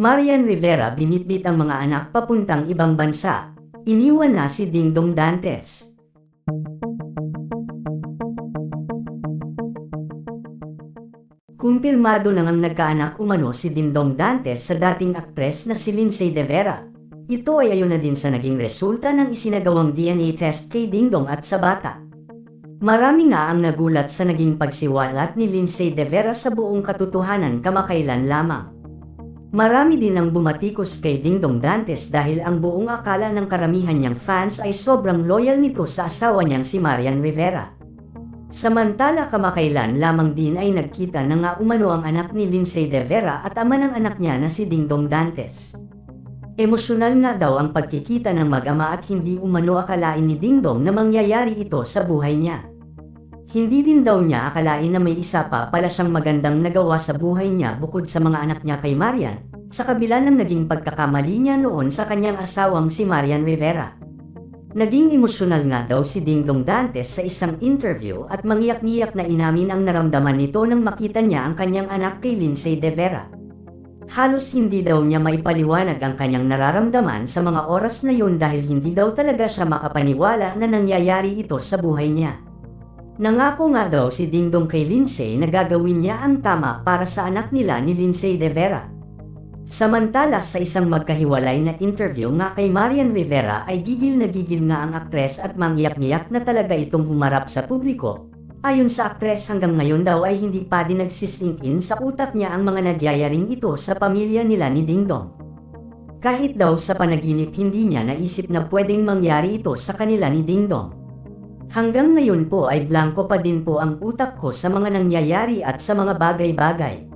Marian Rivera binitbit ang mga anak papuntang ibang bansa. Iniwan na si Dingdong Dantes. Kumpirmado nang ang nagkaanak umano si Dingdong Dantes sa dating aktres na si Lindsay De Vera. Ito ay ayon na din sa naging resulta ng isinagawang DNA test kay Dingdong at sa bata. Marami nga ang nagulat sa naging pagsiwalat ni Lindsay De Vera sa buong katotohanan kamakailan lamang. Marami din ang bumatikos kay Dingdong Dantes dahil ang buong akala ng karamihan niyang fans ay sobrang loyal nito sa asawa niyang si Marian Rivera. Samantala kamakailan lamang din ay nagkita na nga umano ang anak ni Lindsay De Vera at ama ng anak niya na si Dingdong Dantes. Emosyonal nga daw ang pagkikita ng mag-ama at hindi umano akalain ni Dingdong na mangyayari ito sa buhay niya. Hindi din daw niya akalain na may isa pa pala siyang magandang nagawa sa buhay niya bukod sa mga anak niya kay Marian, sa kabila ng naging pagkakamali niya noon sa kanyang asawang si Marian Rivera. Naging emosyonal nga daw si Dingdong Dantes sa isang interview at mangiyak-ngiyak na inamin ang naramdaman nito nang makita niya ang kanyang anak kay Lindsay De Vera. Halos hindi daw niya maipaliwanag ang kanyang nararamdaman sa mga oras na yun dahil hindi daw talaga siya makapaniwala na nangyayari ito sa buhay niya. Nangako nga daw si Dingdong kay Lindsay na gagawin niya ang tama para sa anak nila ni Lindsay De Vera. Samantala sa isang magkahiwalay na interview nga kay Marian Rivera ay gigil na gigil nga ang aktres at mangyak-ngiyak na talaga itong humarap sa publiko. Ayon sa aktres hanggang ngayon daw ay hindi pa din nagsisingkin sa utak niya ang mga nagyayaring ito sa pamilya nila ni Dingdong. Kahit daw sa panaginip hindi niya naisip na pwedeng mangyari ito sa kanila ni Dingdong. Hanggang ngayon po ay blanco pa din po ang utak ko sa mga nangyayari at sa mga bagay-bagay.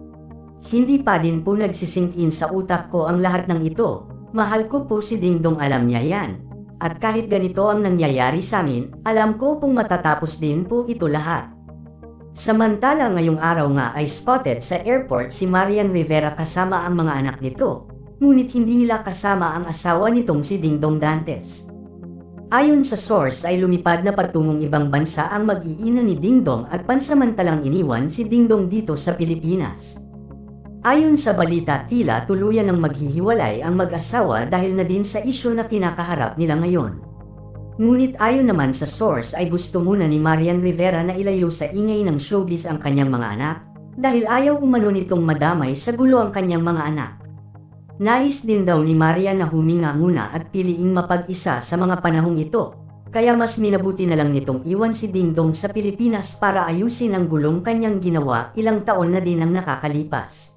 Hindi pa din po nagsisingkin sa utak ko ang lahat ng ito. Mahal ko po si Dingdong alam niya yan. At kahit ganito ang nangyayari sa amin, alam ko pong matatapos din po ito lahat. Samantala ngayong araw nga ay spotted sa airport si Marian Rivera kasama ang mga anak nito. Ngunit hindi nila kasama ang asawa nitong si Dingdong Dantes. Ayon sa source ay lumipad na patungong ibang bansa ang mag-iina ni Dingdong at pansamantalang iniwan si Dingdong dito sa Pilipinas. Ayon sa balita tila tuluyan ng maghihiwalay ang mag-asawa dahil na din sa isyo na kinakaharap nila ngayon. Ngunit ayon naman sa source ay gusto muna ni Marian Rivera na ilayo sa ingay ng showbiz ang kanyang mga anak dahil ayaw umano nitong madamay sa gulo ang kanyang mga anak. Nais din daw ni Marian na huminga muna at piliing mapag-isa sa mga panahong ito kaya mas minabuti na lang nitong iwan si Dingdong sa Pilipinas para ayusin ang gulong kanyang ginawa ilang taon na din ang nakakalipas.